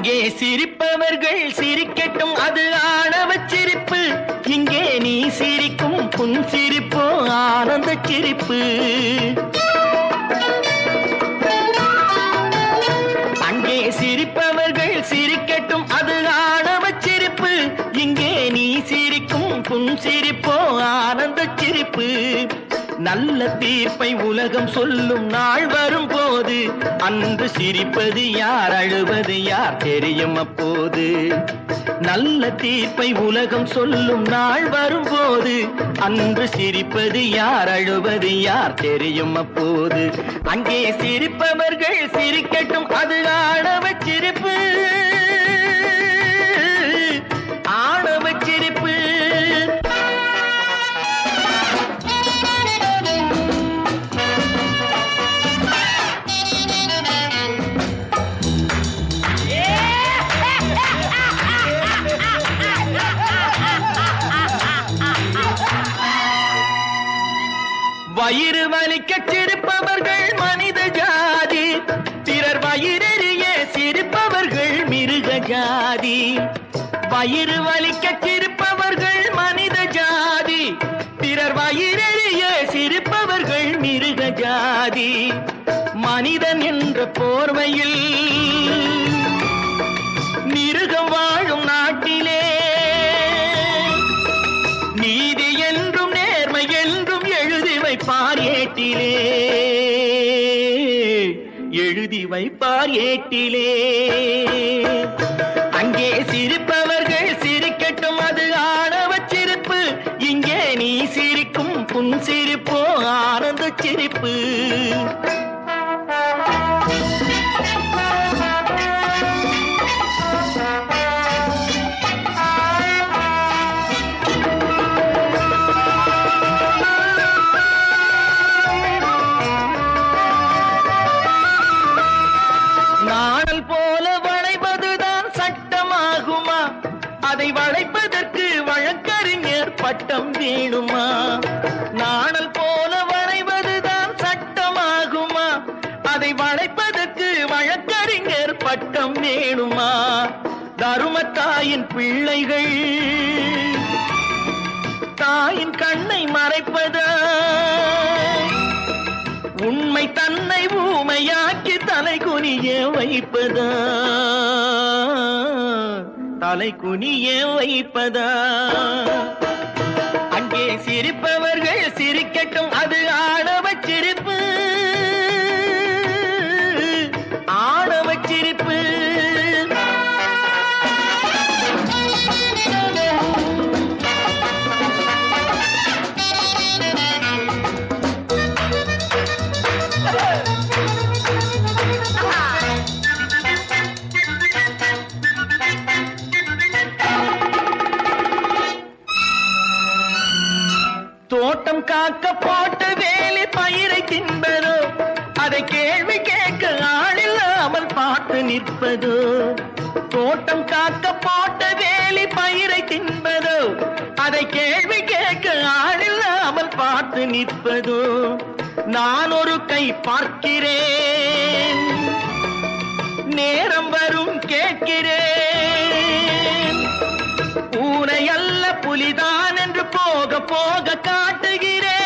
அங்கே சிரிப்பவர்கள் சிரிக்கட்டும் அது ஆணவ சிரிப்பு. இங்கே நீ சிரிக்கும் புன் சிரிப்போ ஆனந்த சிரிப்பு. அங்கே சிரிப்பவர்கள் சிரிக்கட்டும் அது ஆணவ சிரிப்பு. இங்கே நீ சிரிக்கும் புன் சிரிப்போ ஆனந்த சிரிப்பு. நல்ல தீர்ப்பை உலகம் சொல்லும் நாள் வரும் போது அன்று சிரிப்பது யார் அழுவது யார் தெரியும் அப்போது. நல்ல தீர்ப்பை உலகம் சொல்லும் நாள் வரும் போது அன்று சிரிப்பது யார் அழுவது யார் தெரியும் அப்போது. அங்கே சிரிப்பவர்கள் சிரிக்கட்டும் அது ஆட வச்சு வயிறு சிரிப்பவர்கள் மனித ஜாதி. பிறர் வயிறெறிய சிரிப்பவர்கள் மிருக ஜாதி. வயிறு வலிக்க சிரிப்பவர்கள் மனித ஜாதி. பிறர் வயிறெறிய சிரிப்பவர்கள் மிருக ஜாதி. மனிதன் என்ற போர்வையில் மிருகம் வாழும் நாட்டிலே வைப்பார் ஏட்டிலே. எழுதி வைப்பார் ஏட்டிலே. அங்கே சிரிப்பவர்கள் சிரிக்கட்டும் அது ஆணவ சிரிப்பு. இங்கே நீ சிரிக்கும் புன் சிரிப்போ ஆனந்த சிரிப்பு. பட்டம் வேணுமா நாணல் போல வரைவதுதான் சட்டமாகுமா? அதை வளைப்பதற்கு வழக்கறிஞர் பட்டம் வேணுமா? தருமத்தாயின் பிள்ளைகள் தாயின் கண்ணை மறைப்பதா? உண்மை தன்னை ஊமையாக்கி தலை குனிய வைப்பதா? தலை குனிய வைப்பதா? அங்கே சிரிப்பவர்கள் சிரிக்கட்டும் அது ஆணவ தோட்டம் காக்க போட்ட வேலி பயிரை தின்பதோ அதை கேள்வி கேட்க ஆளில்லாமல் பார்த்து நிற்பதோ. தோட்டம் காக்க போட்ட வேலி பயிரை தின்பதோ அதை கேள்வி கேட்க ஆளில்லாமல் பார்த்து நிற்பதோ. நான் ஒரு கை பார்க்கிறேன் நேரம் வரும் கேட்கிறேன். போக காட்டுகிறேன்